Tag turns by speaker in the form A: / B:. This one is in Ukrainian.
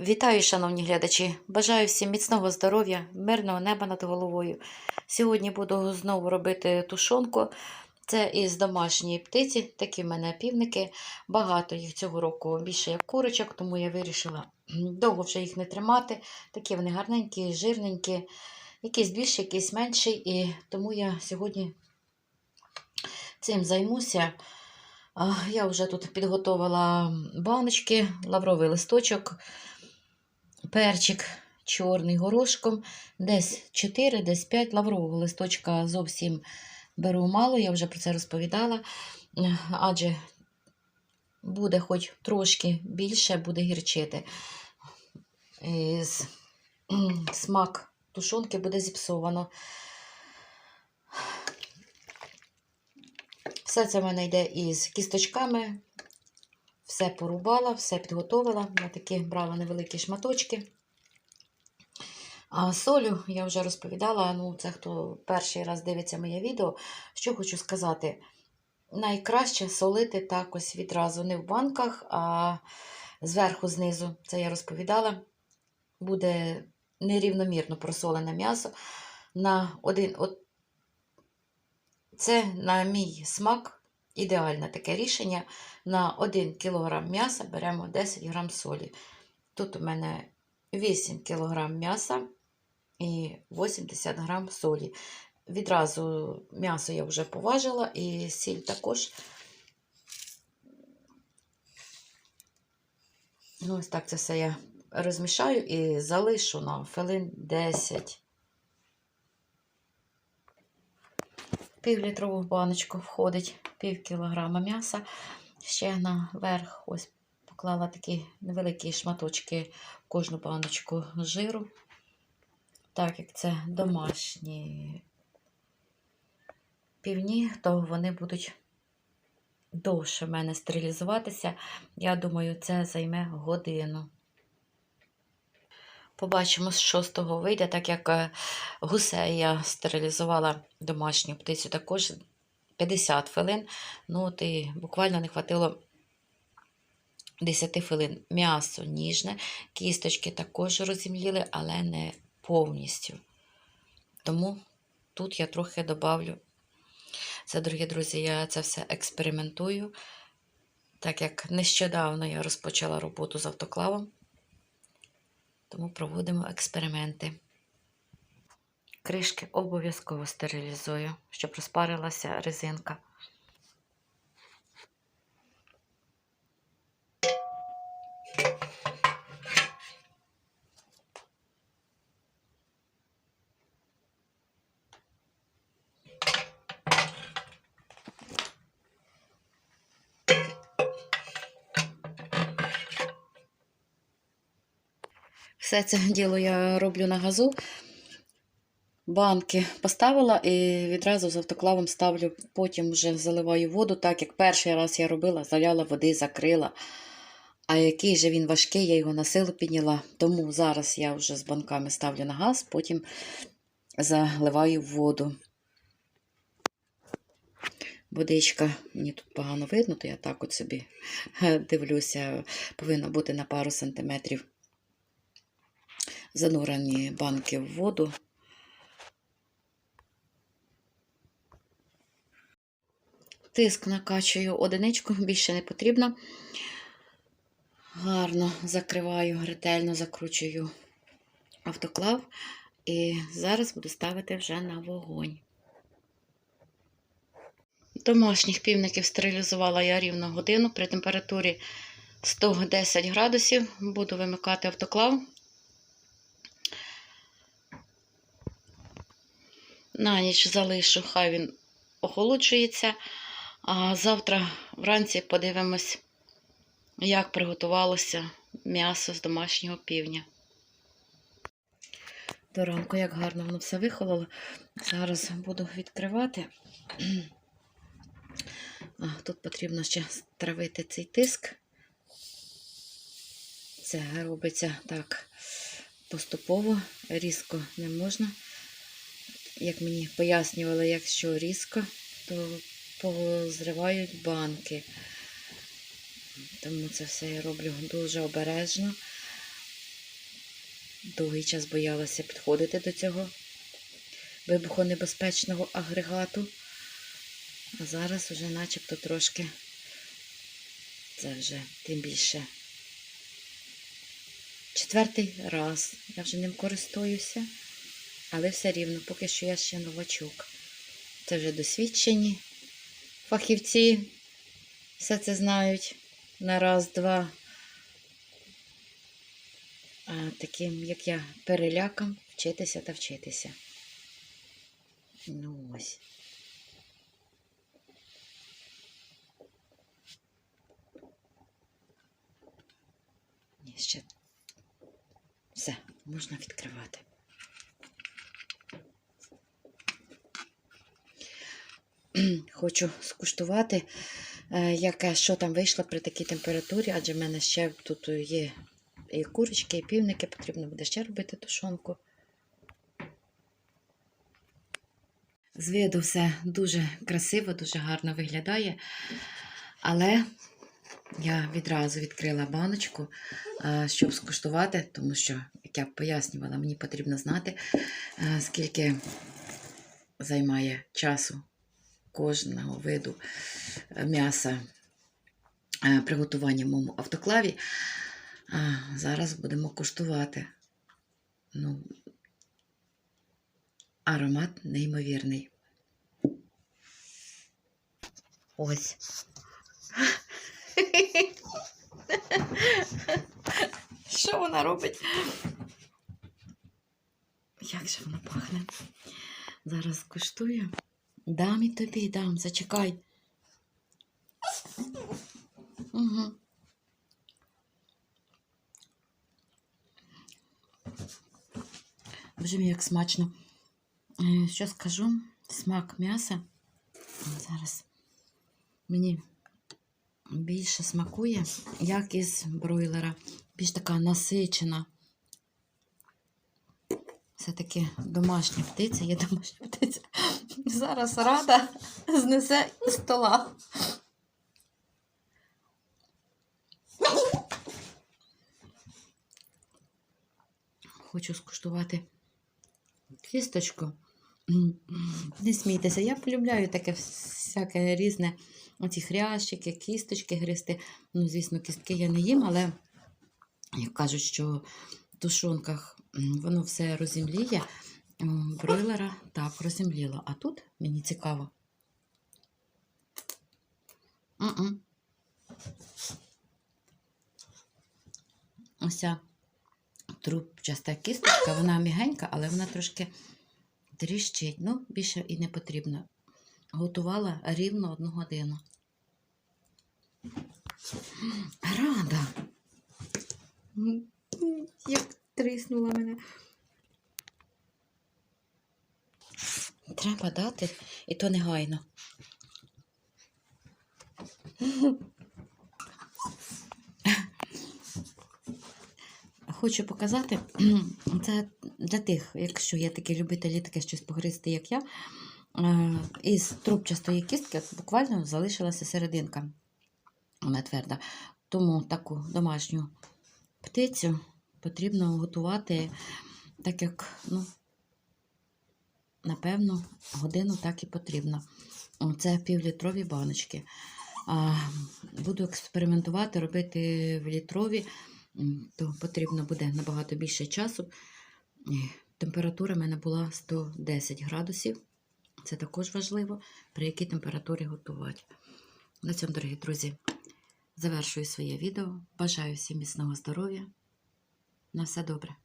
A: Вітаю, шановні глядачі! Бажаю всім міцного здоров'я, мирного неба над головою. Сьогодні буду знову робити тушонку. Це із домашньої птиці, такі в мене півники. Багато їх цього року більше як курочок, тому я вирішила довго вже їх не тримати. Такі вони гарненькі, жирненькі, якийсь більший, якийсь менший. І тому я сьогодні цим займуся. Я вже тут підготувала баночки, лавровий листочок, перчик чорний горошком, десь 4, десь 5 лаврового листочка зовсім беру мало, я вже про це розповідала, адже буде хоч трошки більше, буде гірчити. Смак тушонки буде зіпсовано. Все це в мене йде із кісточками. Все порубала, все підготовила. Я такі брала невеликі шматочки. А солю я вже розповідала. Ну, це хто перший раз дивиться моє відео. Що хочу сказати: найкраще солити так ось відразу не в банках, а зверху, знизу. Це я розповідала. Буде нерівномірно просолене м'ясо. На один, от це, на мій смак, ідеальне таке рішення. На 1 кг м'яса беремо 10 г солі. Тут у мене 8 кг м'яса і 80 г солі. Відразу м'ясо я вже поважила і сіль також. Ну, ось так це все я розмішаю і залишу на хвилин 10. Півлітрову баночку входить пів кілограма м'яса. Ще наверх ось поклала такі невеликі шматочки в кожну баночку жиру. Так як це домашні півні, то вони будуть довше в мене стерилізуватися. Я думаю, це займе годину. Побачимо, з того вийде, так як е, гусей я стерилізувала домашню птицю також 50 хвилин. Ну, от і буквально не хватило 10 хвилин. М'ясо ніжне, кісточки також розімліли, але не повністю. Тому тут я трохи добавлю. Це, дорогі друзі, я це все експериментую, так як нещодавно я розпочала роботу з автоклавом. Тому проводимо експерименти. Кришки обов'язково стерилізую, щоб розпарилася резинка. Все це діло я роблю на газу. Банки поставила і відразу з автоклавом ставлю, потім вже заливаю воду, так як перший раз я робила, заляла води, закрила. А який же він важкий, я його на силу підняла. Тому зараз я вже з банками ставлю на газ, потім заливаю воду. Водичка, мені тут погано видно, то я так от собі дивлюся, повинна бути на пару сантиметрів занурені банки в воду. Тиск накачую одиничку, більше не потрібно. Гарно закриваю, ретельно закручую автоклав. І зараз буду ставити вже на вогонь. Домашніх півників стерилізувала я рівно годину при температурі 110 градусів. Буду вимикати автоклав. На ніч залишу, хай він охолоджується. А завтра вранці подивимось, як приготувалося м'ясо з домашнього півня. До ранку, як гарно воно все вихололо. Зараз буду відкривати. Тут потрібно ще стравити цей тиск. Це робиться так поступово, різко не можна. Як мені пояснювали, якщо різко, то позривають банки. Тому це все я роблю дуже обережно. Довгий час боялася підходити до цього вибухонебезпечного агрегату. А зараз вже начебто трошки це вже тим більше. Четвертий раз я вже ним користуюся, але все рівно, поки що я ще новачок. Це вже досвідчені фахівці, все це знають на раз, два. А таким, як я, перелякам вчитися та вчитися. Ну ось. Ні, ще. Все, можна відкривати. Хочу скуштувати, е, яке, що там вийшло при такій температурі, адже в мене ще тут є і курочки, і півники, потрібно буде ще робити тушонку. З виду все дуже красиво, дуже гарно виглядає. Але я відразу відкрила баночку, е, щоб скуштувати, тому що, як я пояснювала, мені потрібно знати, е, скільки займає часу кожного виду е, м'яса е, приготування в моєму автоклаві. А, Зараз будемо куштувати. Ну, аромат неймовірний. Ось. Що вона робить? Як же вона пахне? Зараз куштую. Дам і тобі, дам, зачекай. Угу. Боже мій, як смачно. Е, Що скажу? Смак м'яса. Зараз мені більше смакує, як із бройлера. Більш така насичена. Все-таки домашня птиця, є домашня птиця. Зараз рада знесе з стола. Хочу скуштувати кісточку. Не смійтеся, я полюбляю таке всяке різне. Оці хрящики, кісточки гристи. Ну, звісно, кістки я не їм, але як кажуть, що в тушонках воно все розімліє. М, Бройлера так розімліло. А тут мені цікаво. М-м. Ося трубчаста кісточка, вона мігенька, але вона трошки тріщить. Ну, більше і не потрібно. Готувала рівно одну годину. Рада. Як тріснула мене. Треба дати, і то негайно. Хочу показати, це для тих, якщо є такі любителі таке щось погризти, як я. е, Із трубчастої кістки буквально залишилася серединка. Вона тверда. Тому таку домашню птицю потрібно готувати, так як, ну, напевно, годину так і потрібно. Це півлітрові баночки. Буду експериментувати, робити в літрові, то потрібно буде набагато більше часу. Температура в мене була 110 градусів. Це також важливо, при якій температурі готувати. На цьому, дорогі друзі, завершую своє відео. Бажаю всім міцного здоров'я. На все добре.